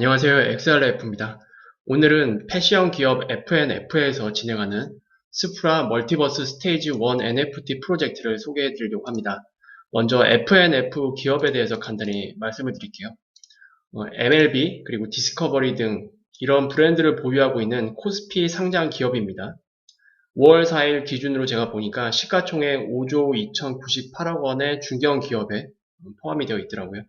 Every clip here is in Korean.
안녕하세요. XRF입니다. 오늘은 패션 기업 FNF에서 진행하는 스프라 멀티버스 스테이지 1 NFT 프로젝트를 소개해 드리려고 합니다. 먼저 FNF 기업에 대해서 간단히 말씀을 드릴게요. 어, MLB 그리고 디스커버리 등 이런 브랜드를 보유하고 있는 코스피 상장 기업입니다. 5월 4일 기준으로 제가 보니까 시가총액 5조 2,098억 원의 중견 기업에 포함이 되어 있더라고요.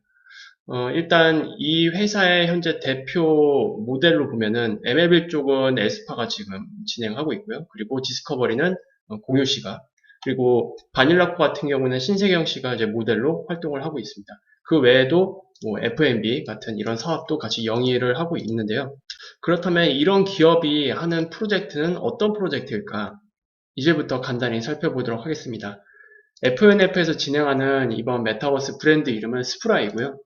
어, 일단 이 회사의 현재 대표 모델로 보면은 MLB 쪽은 에스파가 지금 진행하고 있고요. 그리고 디스커버리는 어, 공유 씨가 그리고 바닐라코 같은 경우는 신세경 씨가 이제 모델로 활동을 하고 있습니다. 그 외에도 뭐 F&B 같은 이런 사업도 같이 영위를 하고 있는데요. 그렇다면 이런 기업이 하는 프로젝트는 어떤 프로젝트일까? 이제부터 간단히 살펴보도록 하겠습니다. FNF에서 진행하는 이번 메타버스 브랜드 이름은 스프라이고요.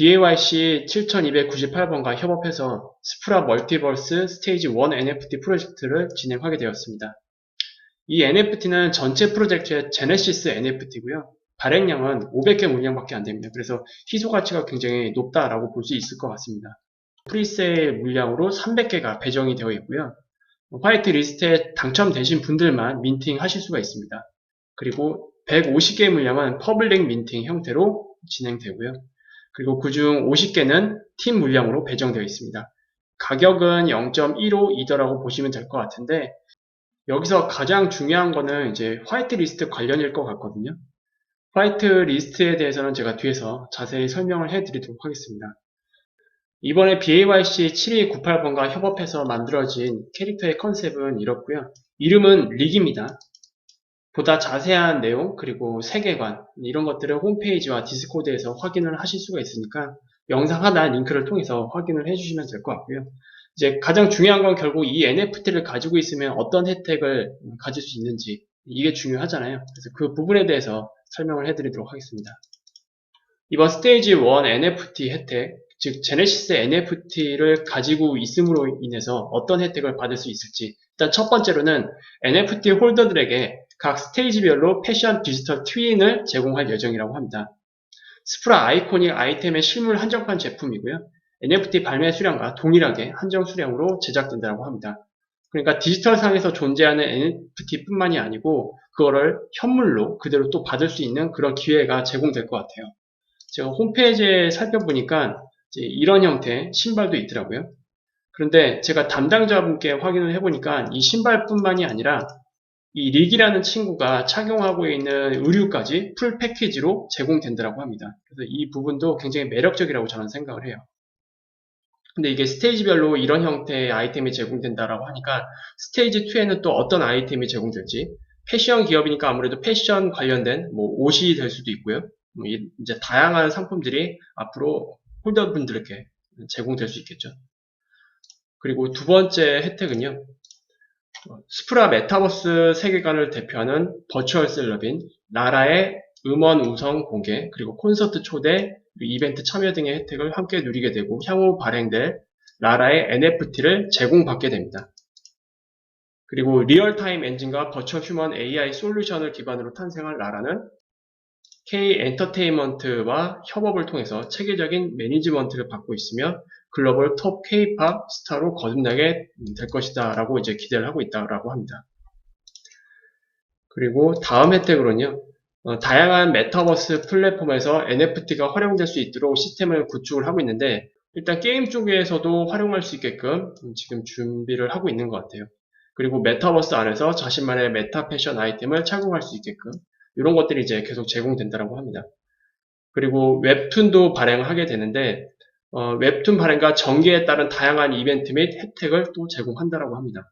BAYC 7298번과 협업해서 스프라 멀티버스 스테이지 1 NFT 프로젝트를 진행하게 되었습니다. 이 NFT는 전체 프로젝트의 제네시스 NFT고요. 발행량은 500개 물량밖에 안 됩니다. 그래서 희소 가치가 굉장히 높다라고 볼 수 있을 것 같습니다. 프리세일 물량으로 300개가 배정이 되어 있고요. 화이트 리스트에 당첨되신 분들만 민팅 하실 수가 있습니다. 그리고 150개 물량은 퍼블릭 민팅 형태로 진행되고요. 그리고 그중 50개는 팀 물량으로 배정되어 있습니다. 가격은 0.152더라고 보시면 될 것 같은데 여기서 가장 중요한 거는 이제 화이트 리스트 관련일 것 같거든요. 화이트 리스트에 대해서는 제가 뒤에서 자세히 설명을 해드리도록 하겠습니다. 이번에 BAYC 7298번과 협업해서 만들어진 캐릭터의 컨셉은 이렇고요. 이름은 릭입니다. 보다 자세한 내용 그리고 세계관 이런 것들을 홈페이지와 디스코드에서 확인을 하실 수가 있으니까 영상 하나 링크를 통해서 확인을 해주시면 될 것 같고요. 이제 가장 중요한 건 결국 이 NFT를 가지고 있으면 어떤 혜택을 가질 수 있는지 이게 중요하잖아요. 그래서 그 부분에 대해서 설명을 해드리도록 하겠습니다. 이번 스테이지 1 NFT 혜택, 즉 제네시스 NFT를 가지고 있음으로 인해서 어떤 혜택을 받을 수 있을지 일단 첫 번째로는 NFT 홀더들에게 각 스테이지별로 패션 디지털 트윈을 제공할 예정이라고 합니다. 스프라 아이코닉 아이템의 실물 한정판 제품이고요. NFT 발매 수량과 동일하게 한정 수량으로 제작된다고 합니다. 그러니까 디지털상에서 존재하는 NFT뿐만이 아니고 그거를 현물로 그대로 또 받을 수 있는 그런 기회가 제공될 것 같아요. 제가 홈페이지에 살펴보니까 이런 형태 신발도 있더라고요. 그런데 제가 담당자분께 확인을 해보니까 이 신발뿐만이 아니라 이 릭이라는 친구가 착용하고 있는 의류까지 풀 패키지로 제공된다고 합니다. 그래서 이 부분도 굉장히 매력적이라고 저는 생각을 해요. 근데 이게 스테이지별로 이런 형태의 아이템이 제공된다라고 하니까 스테이지 2에는 또 어떤 아이템이 제공될지 패션 기업이니까 아무래도 패션 관련된 뭐 옷이 될 수도 있고요. 뭐 이제 다양한 상품들이 앞으로 홀더분들에게 제공될 수 있겠죠. 그리고 두 번째 혜택은요. 스프라 메타버스 세계관을 대표하는 버추얼 셀럽인 라라의 음원 우선 공개, 그리고 콘서트 초대, 이벤트 참여 등의 혜택을 함께 누리게 되고 향후 발행될 라라의 NFT를 제공받게 됩니다. 그리고 리얼타임 엔진과 버추얼 휴먼 AI 솔루션을 기반으로 탄생한 라라는 K 엔터테인먼트와 협업을 통해서 체계적인 매니지먼트를 받고 있으며 글로벌 톱 K-팝 스타로 거듭나게 될 것이다 라고 이제 기대를 하고 있다라고 합니다. 그리고 다음 혜택으로는요. 어, 다양한 메타버스 플랫폼에서 NFT가 활용될 수 있도록 시스템을 구축을 하고 있는데 일단 게임 쪽에서도 활용할 수 있게끔 지금 준비를 하고 있는 것 같아요. 그리고 메타버스 안에서 자신만의 메타 패션 아이템을 착용할 수 있게끔 이런 것들이 이제 계속 제공된다고 합니다. 그리고 웹툰도 발행하게 되는데 어, 웹툰 발행과 전개에 따른 다양한 이벤트 및 혜택을 또 제공한다고 합니다.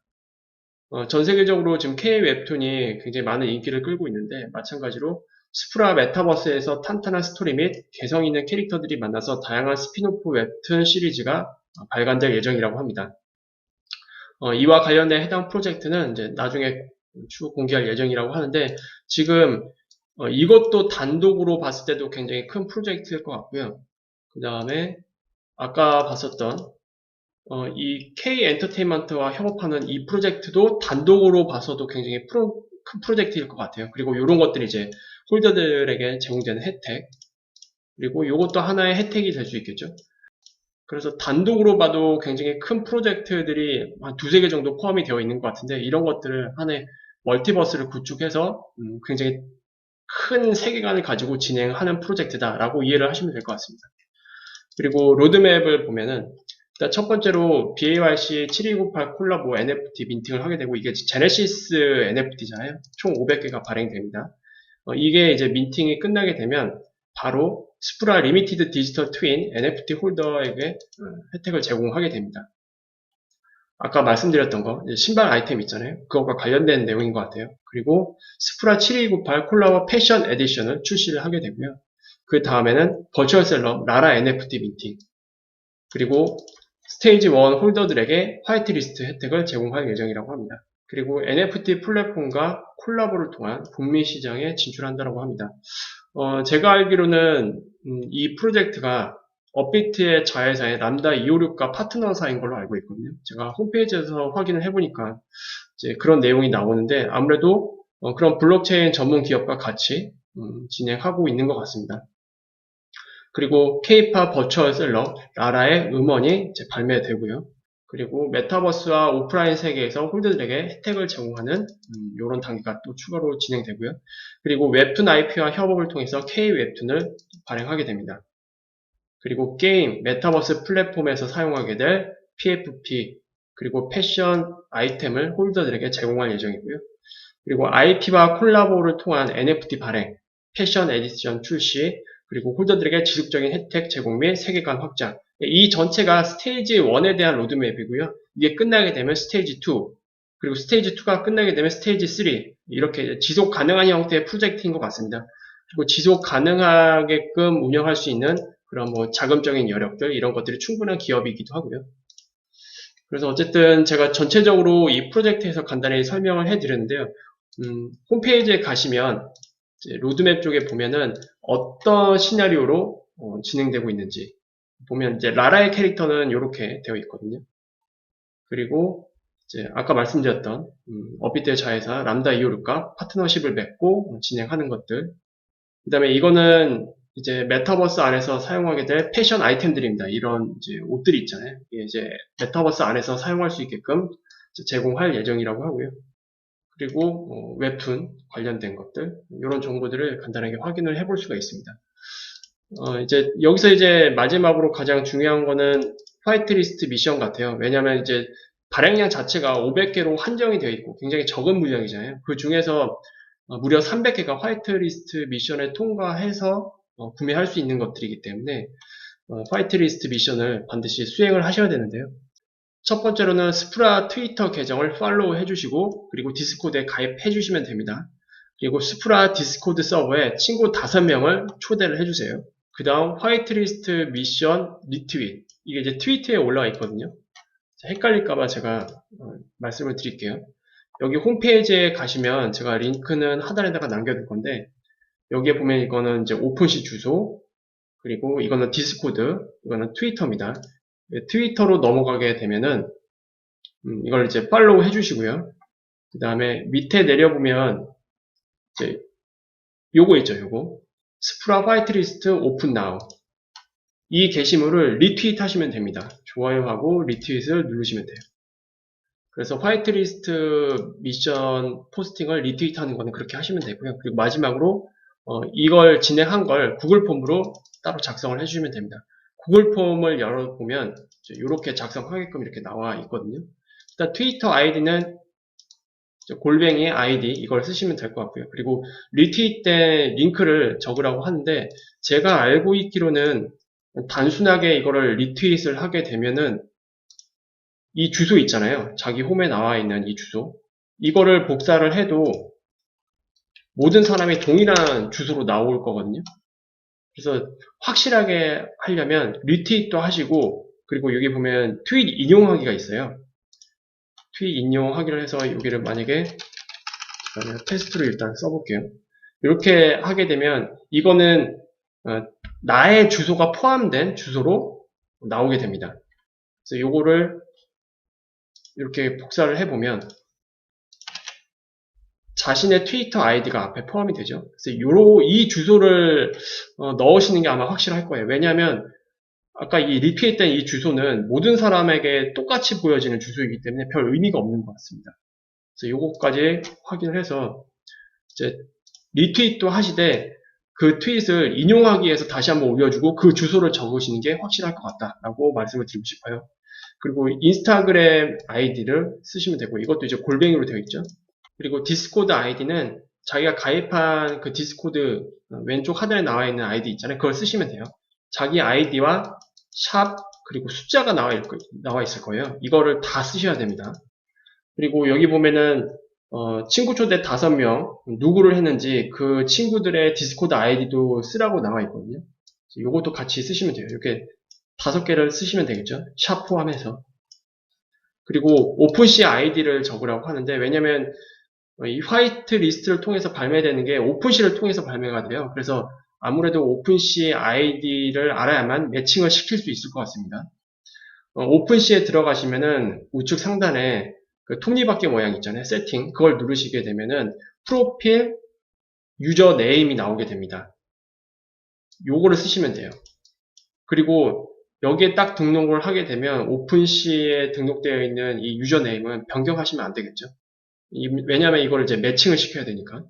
어, 전 세계적으로 지금 K 웹툰이 굉장히 많은 인기를 끌고 있는데 마찬가지로 스프라 메타버스에서 탄탄한 스토리 및 개성 있는 캐릭터들이 만나서 다양한 스피노프 웹툰 시리즈가 발간될 예정이라고 합니다. 어, 이와 관련된 해당 프로젝트는 이제 나중에 추후 공개할 예정이라고 하는데 지금 어, 이것도 단독으로 봤을 때도 굉장히 큰 프로젝트일 것 같고요. 그 다음에 아까 봤었던 어, 이 K 엔터테인먼트와 협업하는 이 프로젝트도 단독으로 봐서도 굉장히 프로, 큰 프로젝트일 것 같아요. 그리고 이런 것들이 이제 홀더들에게 제공되는 혜택 그리고 이것도 하나의 혜택이 될 수 있겠죠. 그래서 단독으로 봐도 굉장히 큰 프로젝트들이 한 두세 개 정도 포함이 되어 있는 것 같은데 이런 것들을 하나의 멀티버스를 구축해서 음, 굉장히 큰 세계관을 가지고 진행하는 프로젝트다라고 이해를 하시면 될 것 같습니다. 그리고 로드맵을 보면은 일단 첫 번째로 BAYC 7298 콜라보 NFT 민팅을 하게 되고 이게 제네시스 NFT잖아요. 총 500개가 발행됩니다. 어, 이게 이제 민팅이 끝나게 되면 바로 스프라 리미티드 디지털 트윈 NFT 홀더에게 어, 혜택을 제공하게 됩니다. 아까 말씀드렸던 거 신발 아이템 있잖아요. 그것과 관련된 내용인 것 같아요. 그리고 스프라 7298 콜라보 패션 에디션을 출시를 하게 되고요. 그 다음에는 버추얼 셀러 라라 NFT 민팅 그리고 스테이지 1 홀더들에게 화이트리스트 혜택을 제공할 예정이라고 합니다. 그리고 NFT 플랫폼과 콜라보를 통한 북미 시장에 진출한다고 합니다. 어, 제가 알기로는 음, 이 프로젝트가 업비트의 자회사의 람다 256과 파트너사인 걸로 알고 있거든요. 제가 홈페이지에서 확인을 해보니까 이제 그런 내용이 나오는데 아무래도 어, 그런 블록체인 전문 기업과 같이 음, 진행하고 있는 것 같습니다. 그리고 케이팝 버추얼 셀러 라라의 음원이 발매되고요. 그리고 메타버스와 오프라인 세계에서 홀더들에게 혜택을 제공하는 음, 이런 단계가 또 추가로 진행되고요. 그리고 웹툰 IP와 협업을 통해서 K 웹툰을 발행하게 됩니다. 그리고 게임, 메타버스 플랫폼에서 사용하게 될 PFP, 그리고 패션 아이템을 홀더들에게 제공할 예정이고요. 그리고 IP와 콜라보를 통한 NFT 발행, 패션 에디션 출시, 그리고 홀더들에게 지속적인 혜택 제공 및 세계관 확장. 이 전체가 스테이지 1에 대한 로드맵이고요. 이게 끝나게 되면 스테이지 2, 그리고 스테이지 2가 끝나게 되면 스테이지 3, 이렇게 지속 가능한 형태의 프로젝트인 것 같습니다. 그리고 지속 가능하게끔 운영할 수 있는 그런 뭐 자금적인 여력들, 이런 것들이 충분한 기업이기도 하고요. 그래서 어쨌든 제가 전체적으로 이 프로젝트에서 간단히 설명을 해드렸는데요. 음, 홈페이지에 가시면 로드맵 쪽에 보면은 어떤 시나리오로 어, 진행되고 있는지 보면 이제 라라의 캐릭터는 이렇게 되어 있거든요. 그리고 이제 아까 말씀드렸던 음, 업비트의 자회사 람다 256과 파트너십을 맺고 진행하는 것들. 그 다음에 이거는 이제 메타버스 안에서 사용하게 될 패션 아이템들입니다. 이런 이제 옷들이 있잖아요. 이게 이제 메타버스 안에서 사용할 수 있게끔 제공할 예정이라고 하고요. 그리고 어, 웹툰 관련된 것들 이런 정보들을 간단하게 확인을 해볼 수가 있습니다. 어, 이제 여기서 이제 마지막으로 가장 중요한 거는 화이트리스트 미션 같아요. 왜냐하면 이제 발행량 자체가 500개로 한정이 되어 있고 굉장히 적은 물량이잖아요. 그 중에서 어, 무려 300개가 화이트리스트 미션을 통과해서 어, 구매할 수 있는 것들이기 때문에 어, 화이트리스트 미션을 반드시 수행을 하셔야 되는데요. 첫 번째로는 스프라 트위터 계정을 팔로우 해주시고 그리고 디스코드에 가입해 주시면 됩니다. 그리고 스프라 디스코드 서버에 친구 5명을 초대를 해주세요. 그 다음 화이트리스트 미션 리트윗 이게 이제 트위터에 올라와 있거든요. 헷갈릴까봐 제가 어, 말씀을 드릴게요. 여기 홈페이지에 가시면 제가 링크는 하단에다가 남겨둘 건데 여기에 보면 이거는 이제 오픈시 주소 그리고 이거는 디스코드 이거는 트위터입니다. 네, 트위터로 넘어가게 되면은 음, 이걸 이제 팔로우 해주시고요. 그 다음에 밑에 내려보면 이제 요거 있죠, 요거 스프라 화이트리스트 오픈 나우 이 게시물을 리트윗 하시면 됩니다. 좋아요하고 리트윗을 누르시면 돼요. 그래서 화이트리스트 미션 포스팅을 리트윗하는 거는 그렇게 하시면 되고요. 그리고 마지막으로 어, 이걸 진행한 걸 구글 폼으로 따로 작성을 해주시면 됩니다. 구글 폼을 열어보면 이렇게 작성하게끔 이렇게 나와 있거든요. 일단 트위터 아이디는 골뱅이 아이디 이걸 쓰시면 될 것 같고요. 그리고 리트윗된 링크를 적으라고 하는데 제가 알고 있기로는 단순하게 이거를 리트윗을 하게 되면은 이 주소 있잖아요. 자기 홈에 나와 있는 이 주소 이거를 복사를 해도 모든 사람이 동일한 주소로 나올 거거든요. 그래서 확실하게 하려면 리트윗도 하시고 그리고 여기 보면 트윗 인용하기가 있어요. 트윗 인용하기를 해서 여기를 만약에 테스트로 일단 써볼게요. 이렇게 하게 되면 이거는 어, 나의 주소가 포함된 주소로 나오게 됩니다. 그래서 이거를 이렇게 복사를 해보면 자신의 트위터 아이디가 앞에 포함이 되죠. 그래서 요이 주소를 어, 넣으시는 게 아마 확실할 거예요. 왜냐하면 아까 이 리피했던 이 주소는 모든 사람에게 똑같이 보여지는 주소이기 때문에 별 의미가 없는 것 같습니다. 그래서 요거까지 확인을 해서 이제 리트윗도 하시되 그 트윗을 인용하기 위해서 다시 한번 올려주고 그 주소를 적으시는 게 확실할 것 같다라고 말씀을 드리고 싶어요. 그리고 인스타그램 아이디를 쓰시면 되고 이것도 이제 골뱅이로 되어 있죠. 그리고 디스코드 아이디는 자기가 가입한 그 디스코드 왼쪽 하단에 나와 있는 아이디 있잖아요. 그걸 쓰시면 돼요. 자기 아이디와 샵 그리고 숫자가 나와, 있, 나와 있을 거예요. 이거를 다 쓰셔야 됩니다. 그리고 여기 보면은 어, 친구 초대 5명 누구를 했는지 그 친구들의 디스코드 아이디도 쓰라고 나와 있거든요. 이것도 같이 쓰시면 돼요. 이렇게 다섯 개를 쓰시면 되겠죠. 샵 포함해서. 그리고 오픈시 아이디를 적으라고 하는데 왜냐면 이 화이트 리스트를 통해서 발매되는 게 오픈시를 통해서 발매가 돼요. 그래서 아무래도 오픈시 아이디를 알아야만 매칭을 시킬 수 있을 것 같습니다. 어, 오픈시에 들어가시면은 우측 상단에 그 톱니바퀴 모양 있잖아요. 세팅. 그걸 누르시게 되면은 프로필 유저 네임이 나오게 됩니다. 요거를 쓰시면 돼요. 그리고 여기에 딱 등록을 하게 되면 오픈시에 등록되어 있는 이 유저 네임은 변경하시면 안 되겠죠. 왜냐하면 이걸 이제 매칭을 시켜야 되니까.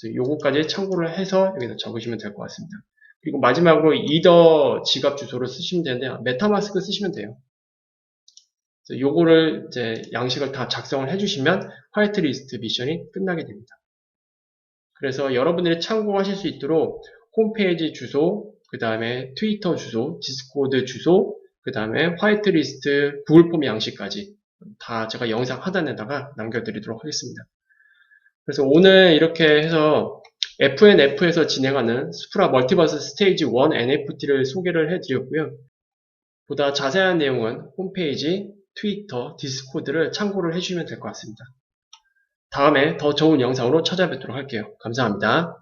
그래서 요거까지 참고를 해서 여기다 적으시면 될 것 같습니다. 그리고 마지막으로 이더 지갑 주소를 쓰시면 되는데 메타마스크 쓰시면 돼요. 요거를 이제 양식을 다 작성을 해주시면 화이트리스트 미션이 끝나게 됩니다. 그래서 여러분들이 참고하실 수 있도록 홈페이지 주소, 그 다음에 트위터 주소, 디스코드 주소, 그 다음에 화이트리스트 구글 폼 양식까지 다 제가 영상 하단에다가 남겨드리도록 하겠습니다. 그래서 오늘 이렇게 해서 FNF에서 진행하는 스프라 멀티버스 스테이지 1 NFT를 소개를 해드렸고요. 보다 자세한 내용은 홈페이지, 트위터, 디스코드를 참고를 해주시면 될 것 같습니다. 다음에 더 좋은 영상으로 찾아뵙도록 할게요. 감사합니다.